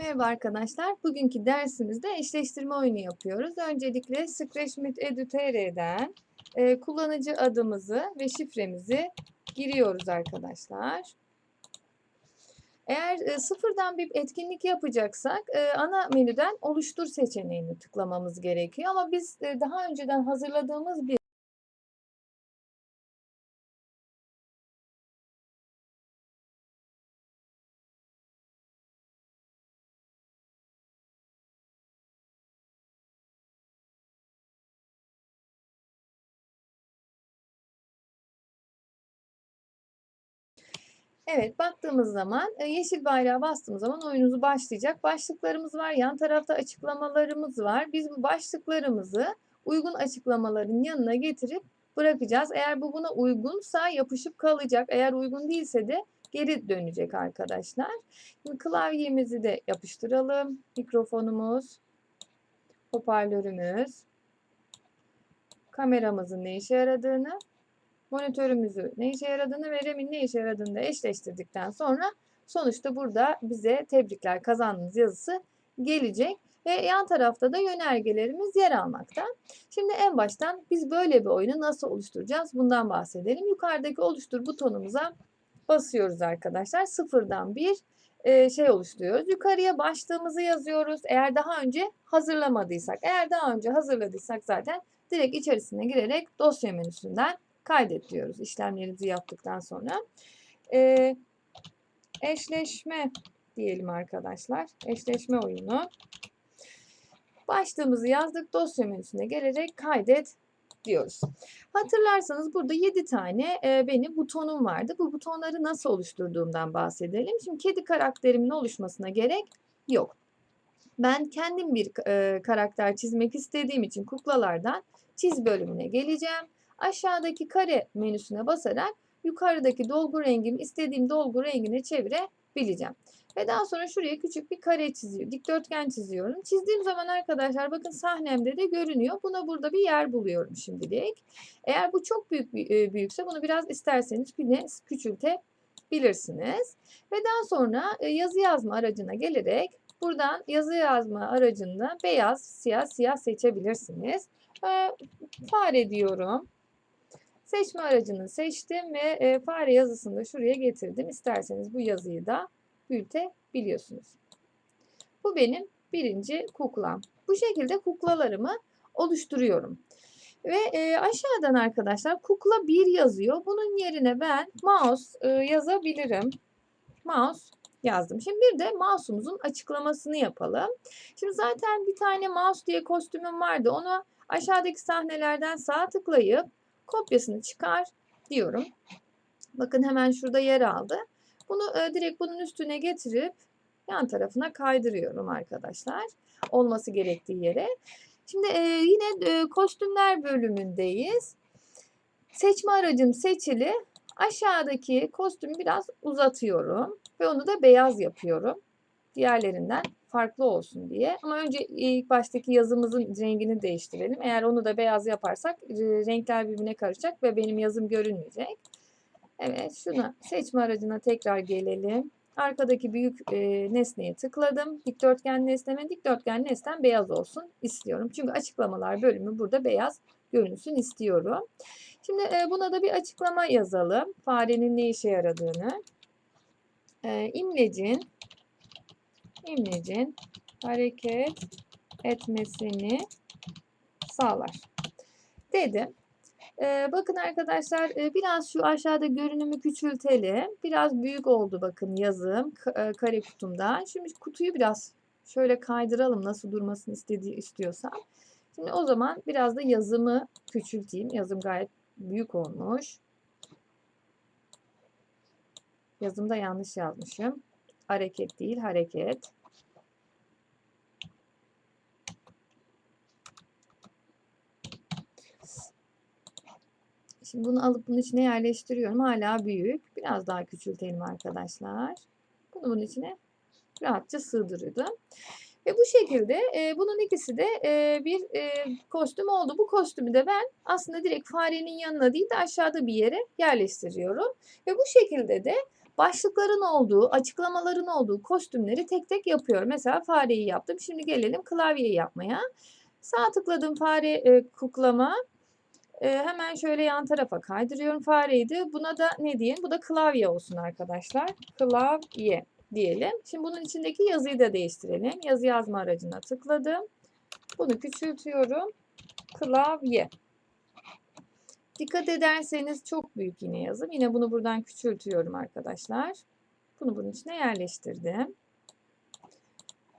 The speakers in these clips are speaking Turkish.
Merhaba arkadaşlar. Bugünkü dersimizde eşleştirme oyunu yapıyoruz. Öncelikle Scratchmate Edu.tr'den e, kullanıcı adımızı ve şifremizi giriyoruz arkadaşlar. Eğer e, sıfırdan bir etkinlik yapacaksak e, ana menüden oluştur seçeneğini tıklamamız gerekiyor. Ama biz e, daha önceden hazırladığımız bir Evet, baktığımız zaman e, yeşil bayrağa bastığımız zaman oyunumuz başlayacak. Başlıklarımız var, yan tarafta açıklamalarımız var. Biz bu başlıklarımızı uygun açıklamaların yanına getirip bırakacağız. Eğer bu buna uygunsa yapışıp kalacak. Eğer uygun değilse de geri dönecek arkadaşlar. Şimdi klavyemizi de yapıştıralım. Mikrofonumuz, hoparlörümüz, kameramızın ne işe yaradığını monitörümüzü ne işe yaradığını ve RAM'in ne işe yaradığını da eşleştirdikten sonra sonuçta burada bize tebrikler kazandınız yazısı gelecek. Ve yan tarafta da yönergelerimiz yer almakta. Şimdi en baştan biz böyle bir oyunu nasıl oluşturacağız bundan bahsedelim. Yukarıdaki oluştur butonumuza basıyoruz arkadaşlar. Sıfırdan bir e, şey oluşturuyoruz. Yukarıya başlığımızı yazıyoruz. Eğer daha önce hazırlamadıysak, eğer daha önce hazırladıysak zaten direkt içerisine girerek dosya menüsünden kaydet diyoruz işlemlerimizi yaptıktan sonra. Ee, eşleşme diyelim arkadaşlar. Eşleşme oyunu. Başlığımızı yazdık. Dosya menüsüne gelerek kaydet diyoruz. Hatırlarsanız burada 7 tane e, benim butonum vardı. Bu butonları nasıl oluşturduğumdan bahsedelim. Şimdi kedi karakterimin oluşmasına gerek yok. Ben kendim bir e, karakter çizmek istediğim için kuklalardan çiz bölümüne geleceğim aşağıdaki kare menüsüne basarak yukarıdaki dolgu rengimi istediğim dolgu rengine çevirebileceğim. Ve daha sonra şuraya küçük bir kare çiziyor, dikdörtgen çiziyorum. Çizdiğim zaman arkadaşlar bakın sahnemde de görünüyor. Buna burada bir yer buluyorum şimdilik. Eğer bu çok büyük e, büyükse bunu biraz isterseniz yine küçültebilirsiniz. Ve daha sonra e, yazı yazma aracına gelerek buradan yazı yazma aracında beyaz, siyah, siyah seçebilirsiniz. Fare diyorum. Seçme aracını seçtim ve e, fare yazısını da şuraya getirdim. İsterseniz bu yazıyı da büyütebiliyorsunuz. Bu benim birinci kuklam. Bu şekilde kuklalarımı oluştururuyorum. Ve e, aşağıdan arkadaşlar kukla 1 yazıyor. Bunun yerine ben mouse e, yazabilirim. Mouse yazdım. Şimdi bir de mouse'umuzun açıklamasını yapalım. Şimdi zaten bir tane mouse diye kostümüm vardı. Onu aşağıdaki sahnelerden sağ tıklayıp kopyasını çıkar diyorum. Bakın hemen şurada yer aldı. Bunu e, direkt bunun üstüne getirip yan tarafına kaydırıyorum arkadaşlar. Olması gerektiği yere. Şimdi e, yine e, kostümler bölümündeyiz. Seçme aracım seçili. Aşağıdaki kostümü biraz uzatıyorum ve onu da beyaz yapıyorum. Diğerlerinden farklı olsun diye. Ama önce ilk baştaki yazımızın rengini değiştirelim. Eğer onu da beyaz yaparsak renkler birbirine karışacak ve benim yazım görünmeyecek. Evet şuna seçme aracına tekrar gelelim. Arkadaki büyük e, nesneye tıkladım. Dikdörtgen nesneme dikdörtgen nesnem beyaz olsun istiyorum. Çünkü açıklamalar bölümü burada beyaz görünsün istiyorum. Şimdi e, buna da bir açıklama yazalım. Farenin ne işe yaradığını. E, imlecin imlecin hareket etmesini sağlar. Dedim. Ee, bakın arkadaşlar e, biraz şu aşağıda görünümü küçültelim. Biraz büyük oldu bakın yazım e, kare kutumda. Şimdi kutuyu biraz şöyle kaydıralım nasıl durmasını istediği istiyorsam. Şimdi o zaman biraz da yazımı küçülteyim. Yazım gayet büyük olmuş. Yazımda yanlış yazmışım. Hareket değil, hareket. Şimdi bunu alıp bunun içine yerleştiriyorum. Hala büyük. Biraz daha küçültelim arkadaşlar. Bunu bunun içine rahatça sığdırdım. Ve bu şekilde e, bunun ikisi de e, bir e, kostüm oldu. Bu kostümü de ben aslında direkt farenin yanına değil de aşağıda bir yere yerleştiriyorum. Ve bu şekilde de başlıkların olduğu, açıklamaların olduğu kostümleri tek tek yapıyorum. Mesela fareyi yaptım. Şimdi gelelim klavyeyi yapmaya. Sağ tıkladım fare e, kuklama. E, hemen şöyle yan tarafa kaydırıyorum fareyi de. Buna da ne diyeyim? Bu da klavye olsun arkadaşlar. Klavye diyelim. Şimdi bunun içindeki yazıyı da değiştirelim. Yazı yazma aracına tıkladım. Bunu küçültüyorum. Klavye. Dikkat ederseniz çok büyük yine yazım. Yine bunu buradan küçültüyorum arkadaşlar. Bunu bunun içine yerleştirdim.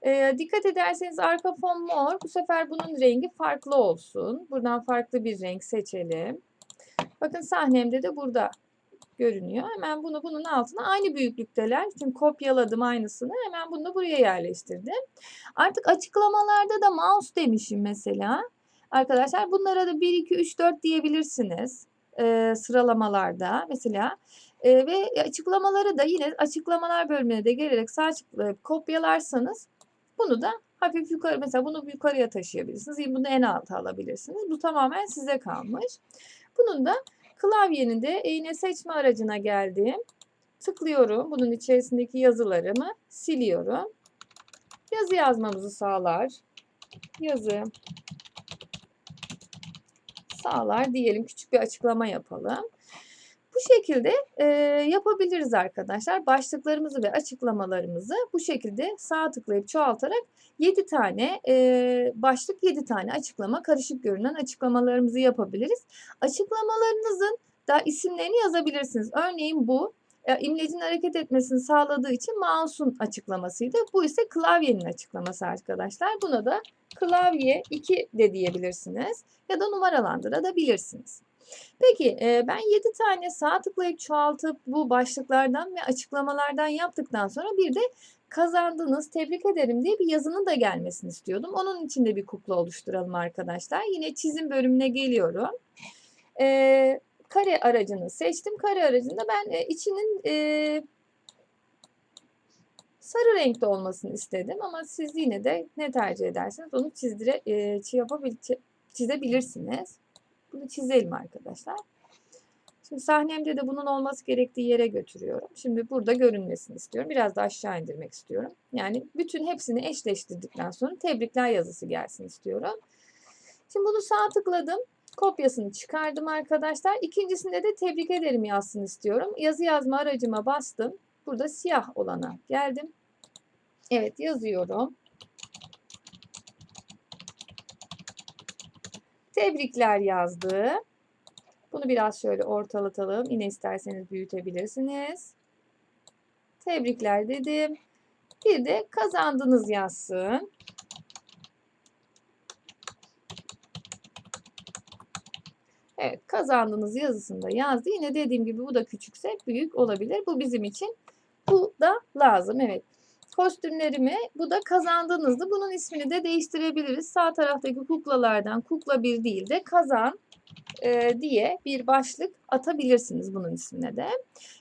Ee, dikkat ederseniz arka fon mor. Bu sefer bunun rengi farklı olsun. Buradan farklı bir renk seçelim. Bakın sahnemde de burada görünüyor. Hemen bunu bunun altına aynı büyüklükteler. Çünkü kopyaladım aynısını. Hemen bunu da buraya yerleştirdim. Artık açıklamalarda da mouse demişim mesela. Arkadaşlar bunlara da 1, 2, 3, 4 diyebilirsiniz. E, sıralamalarda mesela. E, ve açıklamaları da yine açıklamalar bölümüne de gelerek sağ tıklayıp kopyalarsanız bunu da hafif yukarı mesela bunu yukarıya taşıyabilirsiniz. Bunu en alta alabilirsiniz. Bu tamamen size kalmış. Bunun da klavyenin de iğne seçme aracına geldim. Tıklıyorum. Bunun içerisindeki yazılarımı siliyorum. Yazı yazmamızı sağlar. Yazı sağlar diyelim. Küçük bir açıklama yapalım. Bu şekilde e, yapabiliriz arkadaşlar. Başlıklarımızı ve açıklamalarımızı bu şekilde sağ tıklayıp çoğaltarak 7 tane e, başlık 7 tane açıklama karışık görünen açıklamalarımızı yapabiliriz. Açıklamalarınızın da isimlerini yazabilirsiniz. Örneğin bu imlecin hareket etmesini sağladığı için mouse'un açıklamasıydı. Bu ise klavyenin açıklaması arkadaşlar. Buna da klavye 2 de diyebilirsiniz ya da numaralandırabilirsiniz. Peki ben 7 tane sağ tıklayıp çoğaltıp bu başlıklardan ve açıklamalardan yaptıktan sonra bir de kazandınız tebrik ederim diye bir yazının da gelmesini istiyordum. Onun için de bir kukla oluşturalım arkadaşlar. Yine çizim bölümüne geliyorum. E, kare aracını seçtim. Kare aracında ben e, içinin e, sarı renkte olmasını istedim ama siz yine de ne tercih ederseniz onu çizdire, e, yapabil, çizebilirsiniz. Bunu çizelim arkadaşlar. Şimdi sahnemde de bunun olması gerektiği yere götürüyorum. Şimdi burada görünmesini istiyorum. Biraz da aşağı indirmek istiyorum. Yani bütün hepsini eşleştirdikten sonra tebrikler yazısı gelsin istiyorum. Şimdi bunu sağ tıkladım. Kopyasını çıkardım arkadaşlar. İkincisinde de tebrik ederim yazsın istiyorum. Yazı yazma aracıma bastım. Burada siyah olana geldim. Evet yazıyorum. Tebrikler yazdı. Bunu biraz şöyle ortalatalım. Yine isterseniz büyütebilirsiniz. Tebrikler dedim. Bir de kazandınız yazsın. Evet kazandınız yazısında yazdı. Yine dediğim gibi bu da küçükse büyük olabilir. Bu bizim için bu da lazım. Evet kostümlerimi bu da kazandığınızda bunun ismini de değiştirebiliriz. Sağ taraftaki kuklalardan kukla bir değil de kazan e, diye bir başlık atabilirsiniz bunun ismine de.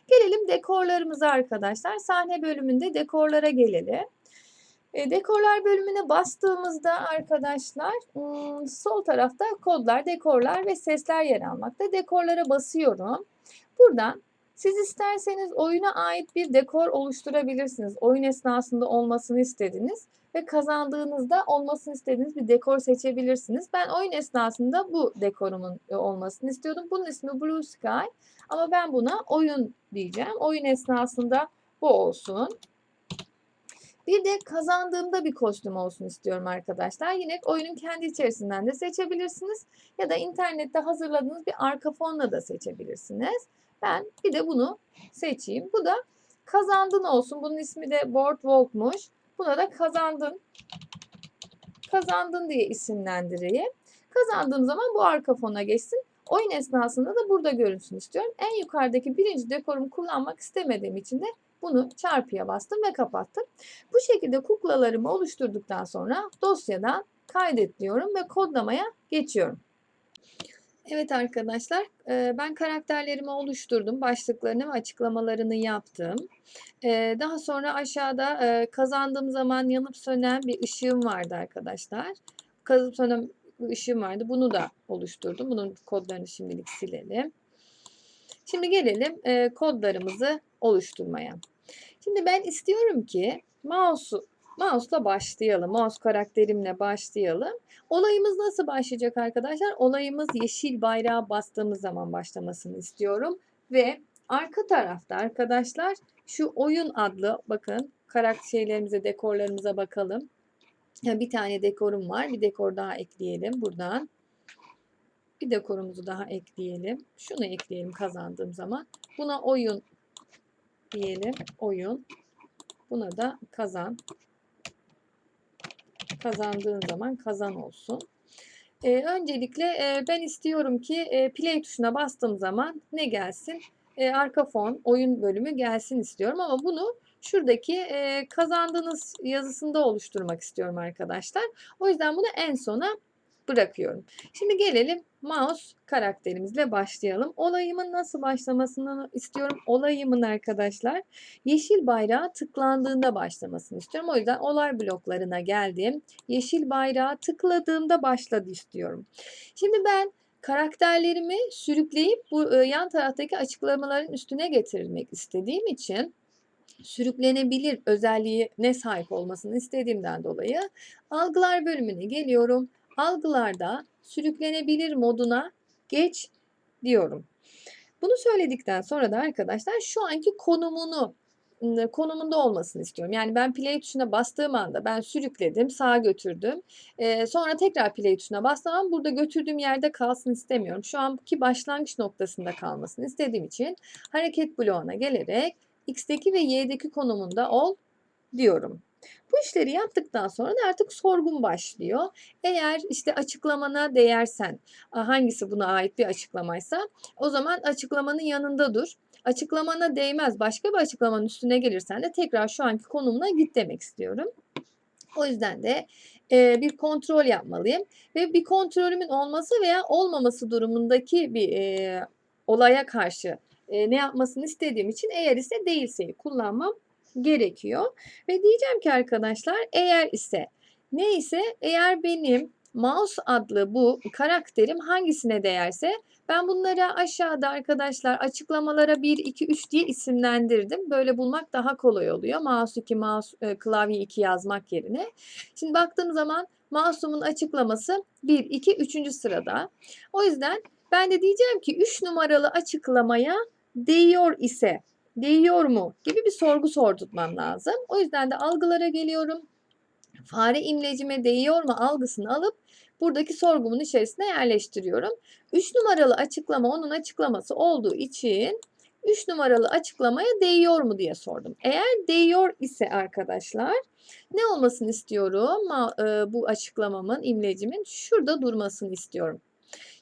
Gelelim dekorlarımıza arkadaşlar. Sahne bölümünde dekorlara gelelim. E, dekorlar bölümüne bastığımızda arkadaşlar sol tarafta kodlar, dekorlar ve sesler yer almakta. Dekorlara basıyorum. Buradan siz isterseniz oyuna ait bir dekor oluşturabilirsiniz. Oyun esnasında olmasını istediniz ve kazandığınızda olmasını istediğiniz bir dekor seçebilirsiniz. Ben oyun esnasında bu dekorumun e, olmasını istiyordum. Bunun ismi Blue Sky ama ben buna oyun diyeceğim. Oyun esnasında bu olsun. Bir de kazandığımda bir kostüm olsun istiyorum arkadaşlar. Yine oyunun kendi içerisinden de seçebilirsiniz. Ya da internette hazırladığınız bir arka fonla da seçebilirsiniz. Ben bir de bunu seçeyim. Bu da kazandın olsun. Bunun ismi de Boardwalk'muş. Buna da kazandın. Kazandın diye isimlendireyim. Kazandığım zaman bu arka fona geçsin. Oyun esnasında da burada görünsün istiyorum. En yukarıdaki birinci dekorumu kullanmak istemediğim için de bunu çarpıya bastım ve kapattım. Bu şekilde kuklalarımı oluşturduktan sonra dosyadan kaydet diyorum ve kodlamaya geçiyorum. Evet arkadaşlar, ben karakterlerimi oluşturdum. Başlıklarını ve açıklamalarını yaptım. Daha sonra aşağıda kazandığım zaman yanıp sönen bir ışığım vardı arkadaşlar. Kazıp sönen bir ışığım vardı. Bunu da oluşturdum. Bunun kodlarını şimdilik silelim. Şimdi gelelim kodlarımızı oluşturmaya. Şimdi ben istiyorum ki mouse'u Mouse'la başlayalım. Mouse karakterimle başlayalım. Olayımız nasıl başlayacak arkadaşlar? Olayımız yeşil bayrağı bastığımız zaman başlamasını istiyorum. Ve arka tarafta arkadaşlar şu oyun adlı bakın karakter şeylerimize, dekorlarımıza bakalım. Bir tane dekorum var. Bir dekor daha ekleyelim buradan. Bir dekorumuzu daha ekleyelim. Şunu ekleyelim kazandığım zaman. Buna oyun diyelim. Oyun. Buna da kazan. Kazandığın zaman kazan olsun. Ee, öncelikle e, ben istiyorum ki e, play tuşuna bastığım zaman ne gelsin? E, arka fon, oyun bölümü gelsin istiyorum ama bunu şuradaki e, kazandığınız yazısında oluşturmak istiyorum arkadaşlar. O yüzden bunu en sona bırakıyorum. Şimdi gelelim mouse karakterimizle başlayalım. Olayımın nasıl başlamasını istiyorum. Olayımın arkadaşlar yeşil bayrağı tıklandığında başlamasını istiyorum. O yüzden olay bloklarına geldim. Yeşil bayrağı tıkladığımda başladı istiyorum. Şimdi ben karakterlerimi sürükleyip bu e, yan taraftaki açıklamaların üstüne getirmek istediğim için sürüklenebilir özelliği ne sahip olmasını istediğimden dolayı algılar bölümüne geliyorum. Algılarda sürüklenebilir moduna geç diyorum. Bunu söyledikten sonra da arkadaşlar şu anki konumunu konumunda olmasını istiyorum. Yani ben play tuşuna bastığım anda ben sürükledim, sağa götürdüm. Ee, sonra tekrar play tuşuna bastığım burada götürdüğüm yerde kalsın istemiyorum. Şu anki başlangıç noktasında kalmasını istediğim için hareket bloğuna gelerek x'teki ve y'deki konumunda ol diyorum. Bu işleri yaptıktan sonra da artık sorgun başlıyor. Eğer işte açıklamana değersen hangisi buna ait bir açıklamaysa o zaman açıklamanın yanında dur. Açıklamana değmez başka bir açıklamanın üstüne gelirsen de tekrar şu anki konumuna git demek istiyorum. O yüzden de e, bir kontrol yapmalıyım ve bir kontrolümün olması veya olmaması durumundaki bir e, olaya karşı e, ne yapmasını istediğim için eğer ise değilse kullanmam gerekiyor. Ve diyeceğim ki arkadaşlar eğer ise ne ise eğer benim mouse adlı bu karakterim hangisine değerse ben bunları aşağıda arkadaşlar açıklamalara 1, 2, 3 diye isimlendirdim. Böyle bulmak daha kolay oluyor. Mouse 2, mouse, e, klavye 2 yazmak yerine. Şimdi baktığım zaman mouse'umun açıklaması 1, 2, 3. sırada. O yüzden ben de diyeceğim ki 3 numaralı açıklamaya değiyor ise değiyor mu gibi bir sorgu sordurtmam lazım. O yüzden de algılara geliyorum. Fare imlecime değiyor mu algısını alıp buradaki sorgumun içerisine yerleştiriyorum. 3 numaralı açıklama onun açıklaması olduğu için 3 numaralı açıklamaya değiyor mu diye sordum. Eğer değiyor ise arkadaşlar ne olmasını istiyorum? Bu açıklamamın, imlecimin şurada durmasını istiyorum.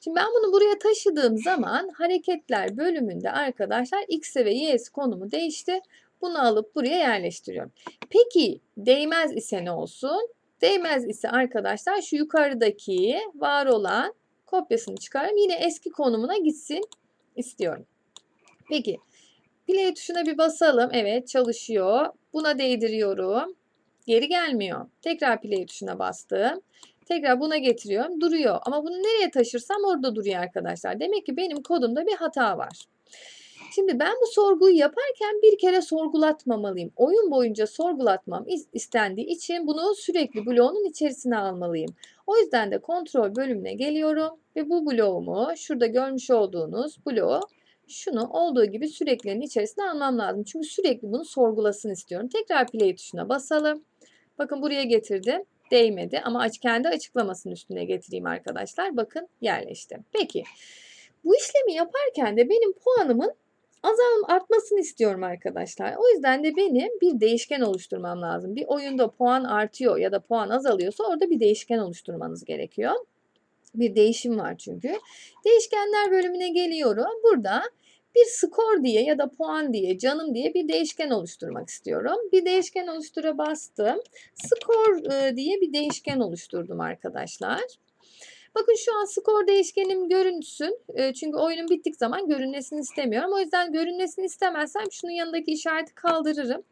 Şimdi ben bunu buraya taşıdığım zaman hareketler bölümünde arkadaşlar x ve y konumu değişti. Bunu alıp buraya yerleştiriyorum. Peki değmez ise ne olsun? Değmez ise arkadaşlar şu yukarıdaki var olan kopyasını çıkarayım. Yine eski konumuna gitsin istiyorum. Peki play tuşuna bir basalım. Evet çalışıyor. Buna değdiriyorum. Geri gelmiyor. Tekrar play tuşuna bastım. Tekrar buna getiriyorum. Duruyor. Ama bunu nereye taşırsam orada duruyor arkadaşlar. Demek ki benim kodumda bir hata var. Şimdi ben bu sorguyu yaparken bir kere sorgulatmamalıyım. Oyun boyunca sorgulatmam istendiği için bunu sürekli bloğunun içerisine almalıyım. O yüzden de kontrol bölümüne geliyorum ve bu bloğumu şurada görmüş olduğunuz bloğu şunu olduğu gibi süreklerin içerisine almam lazım. Çünkü sürekli bunu sorgulasın istiyorum. Tekrar play tuşuna basalım. Bakın buraya getirdim değmedi ama kendi açıklamasının üstüne getireyim arkadaşlar. Bakın yerleşti. Peki bu işlemi yaparken de benim puanımın azalım artmasını istiyorum arkadaşlar. O yüzden de benim bir değişken oluşturmam lazım. Bir oyunda puan artıyor ya da puan azalıyorsa orada bir değişken oluşturmanız gerekiyor. Bir değişim var çünkü. Değişkenler bölümüne geliyorum. Burada bir skor diye ya da puan diye, canım diye bir değişken oluşturmak istiyorum. Bir değişken oluştura bastım. Skor e, diye bir değişken oluşturdum arkadaşlar. Bakın şu an skor değişkenim görünsün. E, çünkü oyunun bittik zaman görünmesini istemiyorum. O yüzden görünmesini istemezsem şunun yanındaki işareti kaldırırım.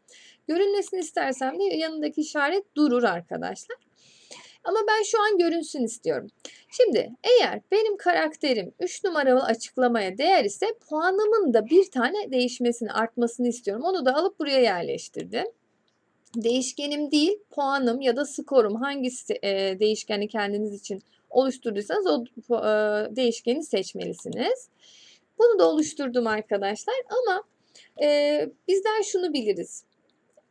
Görünmesini istersem de yanındaki işaret durur arkadaşlar. Ama ben şu an görünsün istiyorum. Şimdi eğer benim karakterim 3 numaralı açıklamaya değer ise puanımın da bir tane değişmesini, artmasını istiyorum. Onu da alıp buraya yerleştirdim. Değişkenim değil, puanım ya da skorum hangisi e, değişkeni kendiniz için oluşturduysanız o e, değişkeni seçmelisiniz. Bunu da oluşturdum arkadaşlar ama e, bizler şunu biliriz.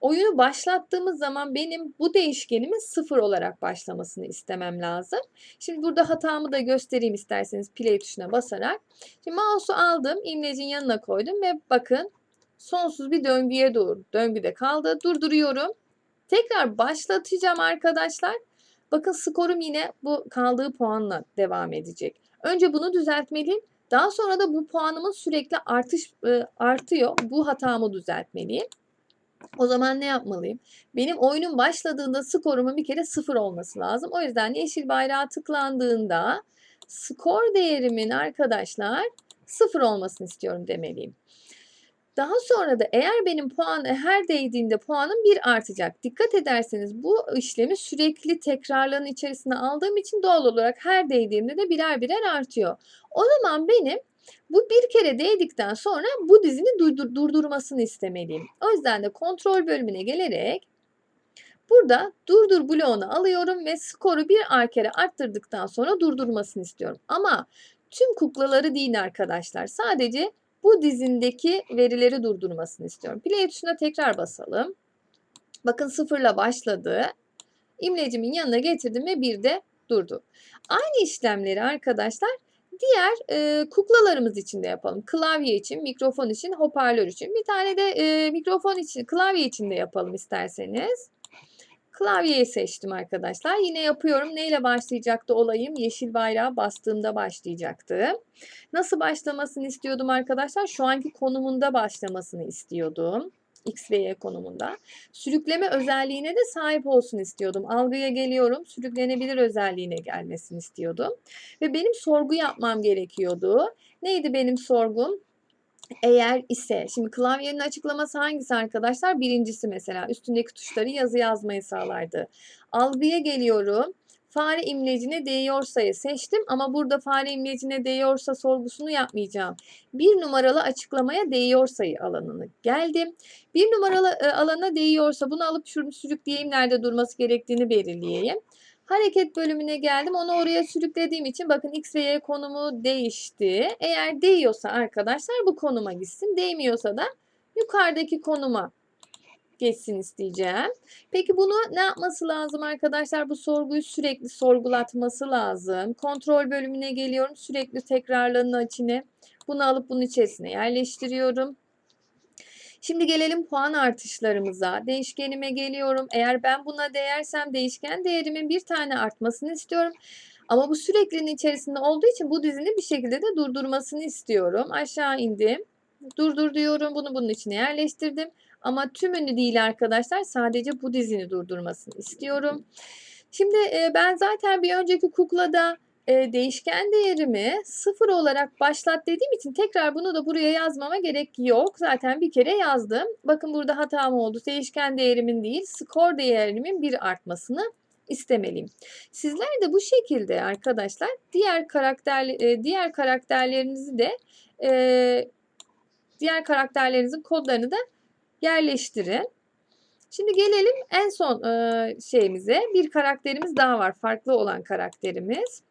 Oyunu başlattığımız zaman benim bu değişkenimin sıfır olarak başlamasını istemem lazım. Şimdi burada hatamı da göstereyim isterseniz play tuşuna basarak. Şimdi mouse'u aldım, imlecin yanına koydum ve bakın sonsuz bir döngüye doğru döngüde kaldı. Durduruyorum. Tekrar başlatacağım arkadaşlar. Bakın skorum yine bu kaldığı puanla devam edecek. Önce bunu düzeltmeliyim. Daha sonra da bu puanımın sürekli artış e, artıyor. Bu hatamı düzeltmeliyim. O zaman ne yapmalıyım? Benim oyunun başladığında skorumun bir kere sıfır olması lazım. O yüzden yeşil bayrağa tıklandığında skor değerimin arkadaşlar sıfır olmasını istiyorum demeliyim. Daha sonra da eğer benim puan her değdiğinde puanım bir artacak. Dikkat ederseniz bu işlemi sürekli tekrarların içerisine aldığım için doğal olarak her değdiğimde de birer birer artıyor. O zaman benim bu bir kere değdikten sonra bu dizini durdur, durdurmasını istemeliyim. O yüzden de kontrol bölümüne gelerek burada durdur bloğunu alıyorum ve skoru bir ar kere arttırdıktan sonra durdurmasını istiyorum. Ama tüm kuklaları değil arkadaşlar. Sadece bu dizindeki verileri durdurmasını istiyorum. Play tuşuna tekrar basalım. Bakın sıfırla başladı. İmlecimin yanına getirdim ve bir de durdu. Aynı işlemleri arkadaşlar diğer e, kuklalarımız için de yapalım. Klavye için, mikrofon için, hoparlör için. Bir tane de e, mikrofon için, klavye için de yapalım isterseniz. Klavyeyi seçtim arkadaşlar. Yine yapıyorum. Neyle başlayacaktı olayım? Yeşil bayrağı bastığımda başlayacaktı. Nasıl başlamasını istiyordum arkadaşlar? Şu anki konumunda başlamasını istiyordum. X ve Y konumunda. Sürükleme özelliğine de sahip olsun istiyordum. Algıya geliyorum. Sürüklenebilir özelliğine gelmesini istiyordum. Ve benim sorgu yapmam gerekiyordu. Neydi benim sorgum? Eğer ise, şimdi klavyenin açıklaması hangisi arkadaşlar? Birincisi mesela üstündeki tuşları yazı yazmayı sağlardı. Algıya geliyorum. Fare imlecine değiyorsa'yı seçtim ama burada fare imlecine değiyorsa sorgusunu yapmayacağım. Bir numaralı açıklamaya değiyorsa'yı alanını geldim. Bir numaralı e, alana değiyorsa bunu alıp şunu sürükleyeyim nerede durması gerektiğini belirleyeyim. Hareket bölümüne geldim. Onu oraya sürüklediğim için bakın X ve Y konumu değişti. Eğer değiyorsa arkadaşlar bu konuma gitsin. Değmiyorsa da yukarıdaki konuma geçsin isteyeceğim. Peki bunu ne yapması lazım arkadaşlar? Bu sorguyu sürekli sorgulatması lazım. Kontrol bölümüne geliyorum. Sürekli tekrarlarının içine bunu alıp bunun içerisine yerleştiriyorum. Şimdi gelelim puan artışlarımıza. Değişkenime geliyorum. Eğer ben buna değersem değişken değerimin bir tane artmasını istiyorum. Ama bu süreklinin içerisinde olduğu için bu dizini bir şekilde de durdurmasını istiyorum. Aşağı indim. Durdur diyorum. Bunu bunun içine yerleştirdim. Ama tümünü değil arkadaşlar. Sadece bu dizini durdurmasını istiyorum. Şimdi ben zaten bir önceki kuklada e, değişken değerimi sıfır olarak başlat dediğim için tekrar bunu da buraya yazmama gerek yok. Zaten bir kere yazdım. Bakın burada hatam oldu. Değişken değerimin değil skor değerimin bir artmasını istemeliyim. Sizler de bu şekilde arkadaşlar diğer karakter e, diğer karakterlerinizi de e, diğer karakterlerinizin kodlarını da yerleştirin. Şimdi gelelim en son e, şeyimize. Bir karakterimiz daha var. Farklı olan karakterimiz.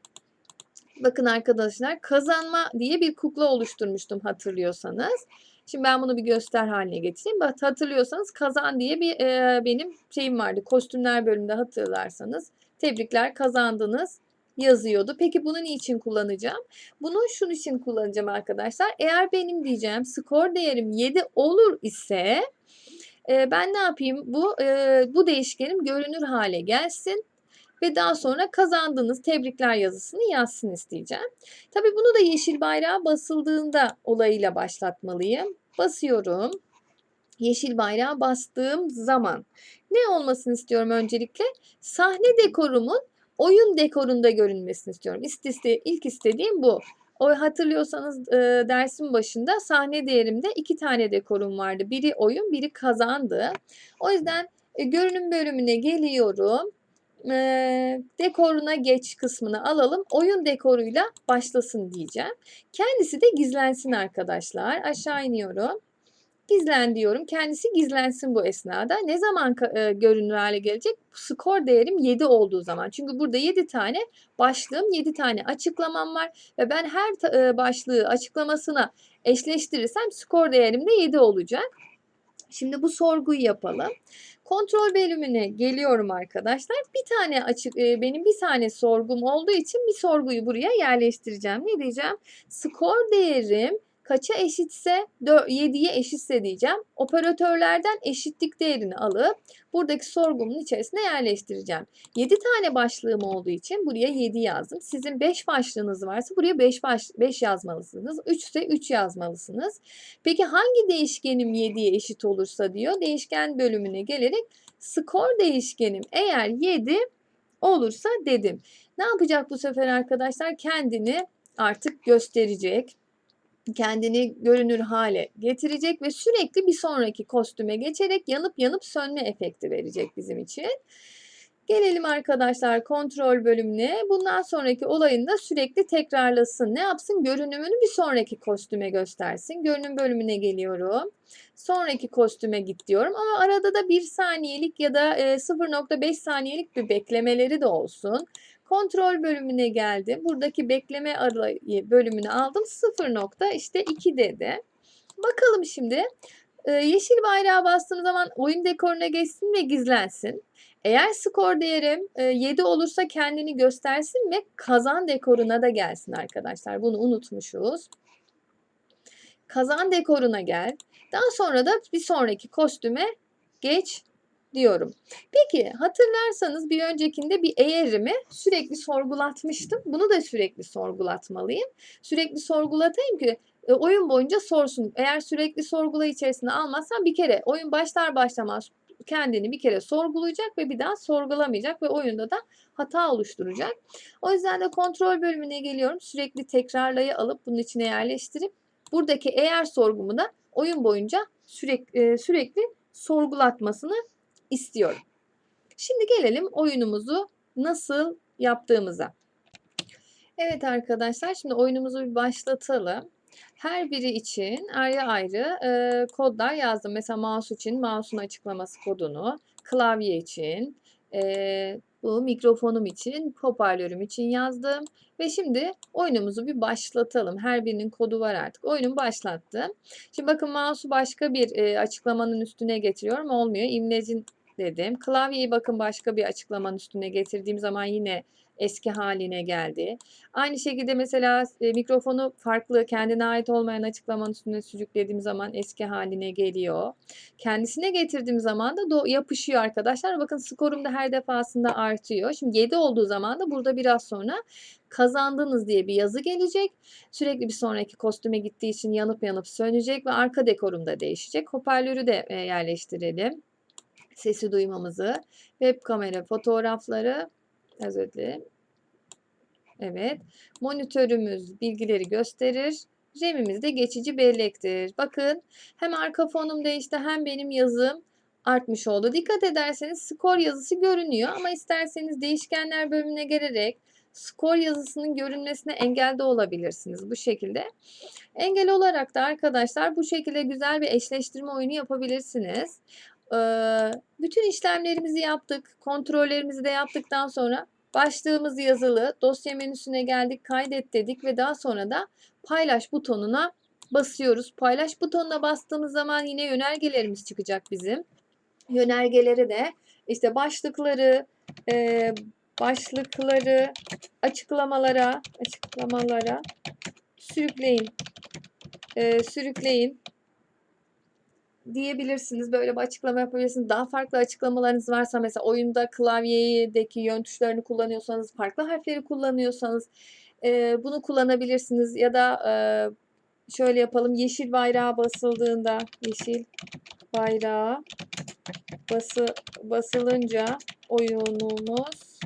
Bakın arkadaşlar kazanma diye bir kukla oluşturmuştum hatırlıyorsanız. Şimdi ben bunu bir göster haline getireyim. Bak hatırlıyorsanız kazan diye bir e, benim şeyim vardı. Kostümler bölümünde hatırlarsanız. Tebrikler kazandınız yazıyordu. Peki bunu niçin kullanacağım? Bunu şunun için kullanacağım arkadaşlar. Eğer benim diyeceğim skor değerim 7 olur ise e, ben ne yapayım? Bu e, bu değişkenim görünür hale gelsin ve daha sonra kazandığınız tebrikler yazısını yazsın isteyeceğim. Tabii bunu da yeşil bayrağa basıldığında olayıyla başlatmalıyım. Basıyorum. Yeşil bayrağa bastığım zaman ne olmasını istiyorum öncelikle? Sahne dekorumun oyun dekorunda görünmesini istiyorum. İstiste, ilk istediğim bu. O hatırlıyorsanız e, dersin başında sahne değerimde iki tane dekorum vardı. Biri oyun, biri kazandı. O yüzden e, görünüm bölümüne geliyorum eee, dekoruna geç kısmını alalım. Oyun dekoruyla başlasın diyeceğim. Kendisi de gizlensin arkadaşlar. Aşağı iniyorum. Gizlen diyorum. Kendisi gizlensin bu esnada. Ne zaman e, görünür hale gelecek? Skor değerim 7 olduğu zaman. Çünkü burada 7 tane başlığım, 7 tane açıklamam var ve ben her e, başlığı açıklamasına eşleştirirsem skor değerim de 7 olacak. Şimdi bu sorguyu yapalım. Kontrol bölümüne geliyorum arkadaşlar. Bir tane açık e, benim bir tane sorgum olduğu için bir sorguyu buraya yerleştireceğim. Ne diyeceğim? Skor değerim kaça eşitse 7'ye eşitse diyeceğim. Operatörlerden eşitlik değerini alıp buradaki sorgumun içerisine yerleştireceğim. 7 tane başlığım olduğu için buraya 7 yazdım. Sizin 5 başlığınız varsa buraya 5 baş, 5 yazmalısınız. 3 ise 3 yazmalısınız. Peki hangi değişkenim 7'ye eşit olursa diyor. Değişken bölümüne gelerek skor değişkenim eğer 7 olursa dedim. Ne yapacak bu sefer arkadaşlar? Kendini artık gösterecek kendini görünür hale getirecek ve sürekli bir sonraki kostüme geçerek yanıp yanıp sönme efekti verecek bizim için. Gelelim arkadaşlar kontrol bölümüne. Bundan sonraki olayında sürekli tekrarlasın. Ne yapsın? Görünümünü bir sonraki kostüme göstersin. Görünüm bölümüne geliyorum. Sonraki kostüme git diyorum. Ama arada da 1 saniyelik ya da 0.5 saniyelik bir beklemeleri de olsun. Kontrol bölümüne geldim. Buradaki bekleme arayı bölümünü aldım. 0 nokta işte 2 dedi. Bakalım şimdi. Ee, yeşil bayrağı bastığım zaman oyun dekoruna geçsin ve gizlensin. Eğer skor değerim 7 olursa kendini göstersin ve kazan dekoruna da gelsin arkadaşlar. Bunu unutmuşuz. Kazan dekoruna gel. Daha sonra da bir sonraki kostüme geç diyorum. Peki hatırlarsanız bir öncekinde bir eğerimi sürekli sorgulatmıştım. Bunu da sürekli sorgulatmalıyım. Sürekli sorgulatayım ki e, oyun boyunca sorsun. Eğer sürekli sorgula içerisine almazsam bir kere oyun başlar başlamaz kendini bir kere sorgulayacak ve bir daha sorgulamayacak ve oyunda da hata oluşturacak. O yüzden de kontrol bölümüne geliyorum. Sürekli tekrarlayı alıp bunun içine yerleştirip buradaki eğer sorgumu da oyun boyunca sürekli, e, sürekli sorgulatmasını istiyorum. Şimdi gelelim oyunumuzu nasıl yaptığımıza. Evet arkadaşlar şimdi oyunumuzu bir başlatalım. Her biri için ayrı ayrı e, kodlar yazdım. Mesela mouse için mouse'un açıklaması kodunu, klavye için, e, bu mikrofonum için, hoparlörüm için yazdım. Ve şimdi oyunumuzu bir başlatalım. Her birinin kodu var artık. Oyunu başlattım. Şimdi bakın mouse'u başka bir e, açıklamanın üstüne getiriyorum. Olmuyor. İmlecin dedim. Klavyeyi bakın başka bir açıklamanın üstüne getirdiğim zaman yine eski haline geldi. Aynı şekilde mesela e, mikrofonu farklı kendine ait olmayan açıklamanın üstüne sürüklediğim zaman eski haline geliyor. Kendisine getirdiğim zaman da yapışıyor arkadaşlar. Bakın skorum da her defasında artıyor. Şimdi 7 olduğu zaman da burada biraz sonra kazandınız diye bir yazı gelecek. Sürekli bir sonraki kostüme gittiği için yanıp yanıp sönecek ve arka dekorum da değişecek. Hoparlörü de e, yerleştirelim sesi duymamızı, web kamera fotoğrafları, özür dilerim. Evet, monitörümüz bilgileri gösterir. RAM'imiz de geçici bellektir. Bakın hem arka fonum değişti hem benim yazım artmış oldu. Dikkat ederseniz skor yazısı görünüyor ama isterseniz değişkenler bölümüne gelerek skor yazısının görünmesine engel de olabilirsiniz bu şekilde. Engel olarak da arkadaşlar bu şekilde güzel bir eşleştirme oyunu yapabilirsiniz bütün işlemlerimizi yaptık. Kontrollerimizi de yaptıktan sonra başlığımız yazılı. Dosya menüsüne geldik. Kaydet dedik ve daha sonra da paylaş butonuna basıyoruz. Paylaş butonuna bastığımız zaman yine yönergelerimiz çıkacak bizim. Yönergeleri de işte başlıkları, başlıkları açıklamalara, açıklamalara sürükleyin. sürükleyin diyebilirsiniz. Böyle bir açıklama yapabilirsiniz. Daha farklı açıklamalarınız varsa mesela oyunda klavyedeki yön tuşlarını kullanıyorsanız, farklı harfleri kullanıyorsanız e, bunu kullanabilirsiniz. Ya da e, şöyle yapalım. Yeşil bayrağı basıldığında yeşil bayrağı bası, basılınca oyunumuz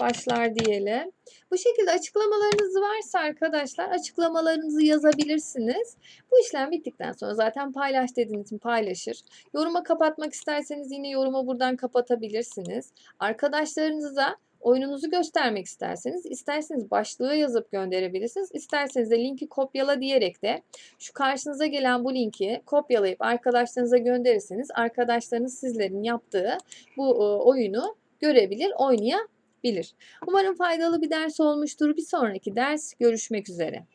başlar diyelim. Bu şekilde açıklamalarınız varsa arkadaşlar açıklamalarınızı yazabilirsiniz. Bu işlem bittikten sonra zaten paylaş dediğiniz için paylaşır. Yoruma kapatmak isterseniz yine yorumu buradan kapatabilirsiniz. Arkadaşlarınıza oyununuzu göstermek isterseniz isterseniz başlığı yazıp gönderebilirsiniz. İsterseniz de linki kopyala diyerek de şu karşınıza gelen bu linki kopyalayıp arkadaşlarınıza gönderirseniz arkadaşlarınız sizlerin yaptığı bu e, oyunu görebilir, oynayabilir. Umarım faydalı bir ders olmuştur. Bir sonraki ders görüşmek üzere.